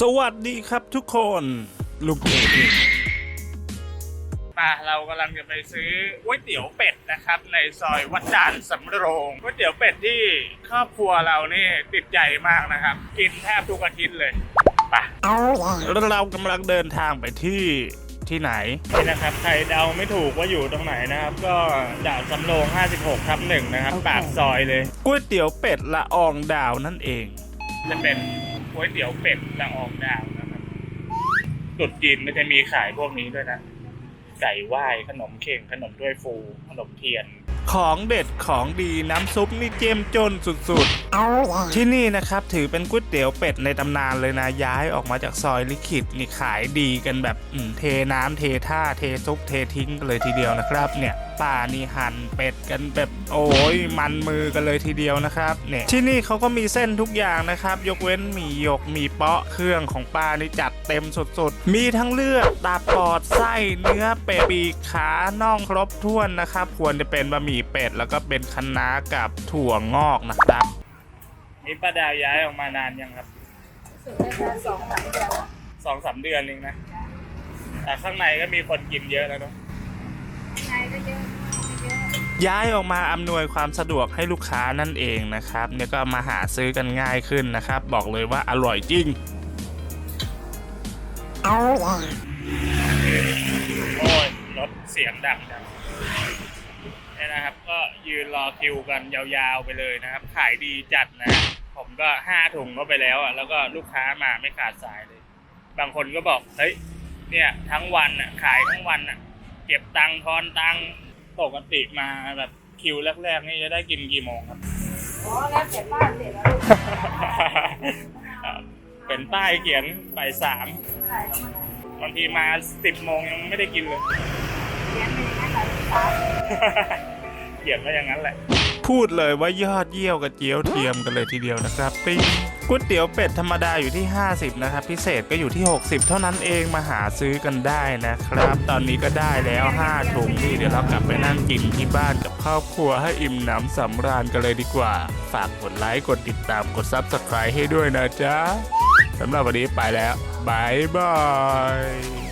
สวัสดีครับทุกคนลุงเอกเองมาเรากำลังจะไปซื้อก๋วยเตี๋ยวเป็ดนะครับ ในซอยวัดด่านสำโรงก๋วยเตี๋ยวเป็ดที่ครอบครัวเรานี่ติดใจมากนะครับ กินแทบทุกอาทิตย์เลยไปแล้วเรากำลังเดินทางไปที่ที่ไหนนี่นะครับใครเดาไม่ถูกว่าอยู่ตรงไหนนะครับ ก็ด่านสำโรง 56ทับหนึ่งนะครับปากซอยเลยก๋วยเตี๋ยวเป็ดละอองดาวนั่นเอง จะเป็น ก๋วยเตี๋ยวเป็ดละอองดาวนะครับจุดจีนมันจะมีขายพวกนี้ด้วยนะ ไก่ไหว้ขนมเข่งขนมด้วยฟู ขนมเทียน ของเด็ดของดีน้ำซุปนี่เจ้มจนสุดๆ ที่นี่นะครับถือเป็นก๋วยเตี๋ยวเป็ดในตำนานเลยนะย้ายออกมาจากซอยลิขิตนี่ขายดีกันแบบอืมเทน้ำเทท่าเทซุปเททิ้งกันเลยทีเดียวนะครับ เนี่ยป้านี่หั่นเป็ดกันแบบโอ้ยมันมือกันเลยทีเดียวนะครับเนี่ยที่นี่เขาก็มีเส้นทุกอย่างนะครับ ยกเว้นหมีหยกหมีเปาะเครื่องของป้านี่จัดเต็มสุดๆ มีทั้งเลือดตับปอดไส้เนื้อเป็ดปีกขาน่องครบถ้วนนะครับ ควรจะเป็นบะหมี่เป็ด แล้วก็เป็นคะน้ากับถั่วงอกนะครับ นี่ป้าดาวย้ายออกมานานยังครับสุดได้แค่สองสามเดือนสองสามเดือนเองนะ แต่ข้างในก็มีคนกินเยอะแล้วเนอะในก็เยอะไม่เยอะย้ายออกมาอำนวยความสะดวกให้ลูกค้านั่นเองนะครับ เนี่ยก็มาหาซื้อกันง่ายขึ้นนะครับ บอกเลยว่าอร่อยจริง โอ้ยรถเสียงดังจัง เนี่ยนะครับ ก็ยืนรอคิวกันยาวๆไปเลยนะครับ ขายดีจัดนะ ผมก็ห้าถุงก็ไปแล้วอะแล้วก็ลูกค้ามาไม่ขาดสายเลย บางคนก็บอกเฮ้ยเนี่ยทั้งวันอะขายทั้งวันอะ เก็บตังค์ทอนตังค์ปกติมาแบบคิวแรกๆนี่จะได้กินกี่โมงครับอ๋อแล้วแต่บ้านเสร็จแล้วลูกเป็นป้ายเขียนบ่ายสามใส่ลงมาบางทีมาสิบโมงยังไม่ได้กินเลย เลี้ยงไม่งั้นเลยครับเขียนว่าอย่างนั้นแหละ พูดเลยว่ายอดเยี่ยวกับเจียวเทียมกันเลยทีเดียวนะครับปิ้งก๋วยเตี๋ยวเป็ดธรรมดาอยู่ที่ 50 นะครับ พิเศษก็อยู่ที่ 60 เท่านั้นเองมาหาซื้อกันได้นะครับ ตอนนี้ก็ได้แล้ว5ถุงนี่เดี๋ยวเรากลับไปนั่งกินที่บ้านกับครอบครัวให้อิ่มหนำสำราญกันเลยดีกว่า ฝากกดไลค์กดติดตามกด Subscribe ให้ด้วยนะจ๊ะสำหรับวันนี้ไปแล้วบายบาย